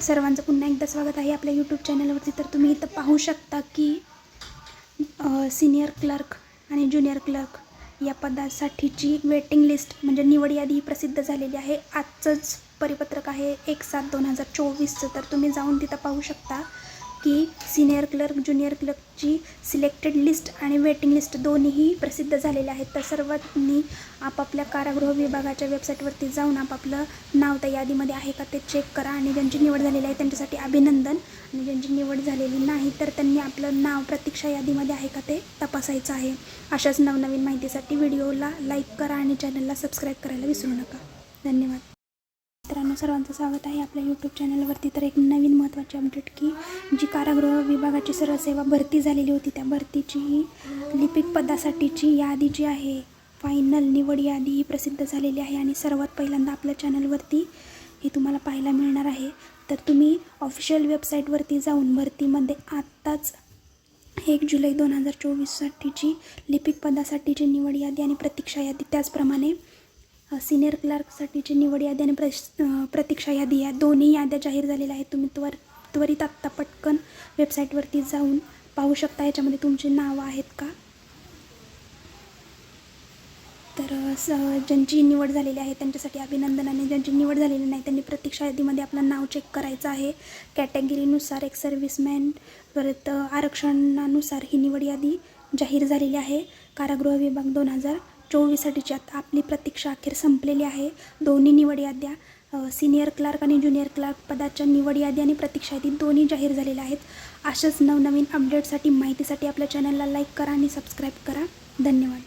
सर्वांचं पुन्हा एकदा स्वागत आहे आपल्या यूट्यूब चॅनलवरती तर तुम्ही इथं पाहू शकता की सिनियर क्लर्क आणि ज्युनियर क्लर्क या पदासाठीची वेटिंग लिस्ट म्हणजे निवड यादी ही प्रसिद्ध झालेली आहे. आजचंच परिपत्रक आहे एक सात दोन हजार चोवीसचं. तर तुम्ही जाऊन तिथं पाहू शकता. की सिनियर क्लर्क ज्युनियर क्लर्कची सिलेक्टेड लिस्ट आणि वेटिंग लिस्ट दोन्हीही प्रसिद्ध झालेले आहेत. तर सर्वांनी आपापल्या कारागृह विभागाच्या वेबसाईटवरती जाऊन आपापलं नाव त्या यादीमध्ये आहे का ते चेक करा आणि ज्यांची निवड झालेली आहे त्यांच्यासाठी अभिनंदन. आणि ज्यांची निवड झालेली नाही तर त्यांनी आपलं नाव प्रतीक्षा यादीमध्ये आहे का ते तपासायचं आहे. अशाच नवनवीन माहितीसाठी व्हिडिओला लाईक करा आणि चॅनलला सबस्क्राईब करायला विसरू नका. धन्यवाद. मित्रांनो सर्वांचं स्वागत आहे आपल्या यूट्यूब चॅनलवरती तर एक नवीन महत्त्वाची अपडेट की जी कारागृह विभागाची सर्व सेवा भरती झालेली होती त्या भरतीची ही लिपिक पदासाठीची यादी जी आहे फायनल निवड यादी ही प्रसिद्ध झालेली आहे. आणि सर्वात पहिल्यांदा आपल्या चॅनलवरती हे तुम्हाला पाहायला मिळणार आहे. तर तुम्ही ऑफिशियल वेबसाईटवरती जाऊन भरतीमध्ये आत्ताच एक जुलै दोन हजार चोवीससाठीची लिपिक पदासाठीची निवड यादी आणि प्रतीक्षा यादी त्याचप्रमाणे सिनियर क्लार्कसाठीची निवड यादी आणि प्रश प्रतीक्षा यादी या दोन्ही याद्या जाहीर झालेल्या आहेत. तुम्ही त्वर त्वरित आत्ता पटकन वेबसाईटवरती जाऊन पाहू शकता. याच्यामध्ये तुमची नावं आहेत का? तर स ज्यांची निवड झालेली आहे त्यांच्यासाठी अभिनंदन आणि ज्यांची निवड झालेली नाही त्यांनी प्रतीक्षा यादीमध्ये आपलं नाव चेक करायचं आहे. कॅटेगरीनुसार एक सर्व्हिसमॅन परत आरक्षणानुसार ही निवड यादी जाहीर झालेली आहे. कारागृह विभाग दोन हजार चोवीससाठीची आता आपली प्रतीक्षा अखेर संपलेली आहे दोन्ही निवड याद्या सिनियर क्लार्क आणि ज्युनियर क्लार्क पदाच्या निवड यादी आणि प्रतीक्षा यादी दोन्ही जाहीर झालेल्या आहेत. अशाच नवनवीन अपडेटसाठी माहितीसाठी आपल्या चॅनलला लाईक करा आणि सबस्क्राईब करा. धन्यवाद.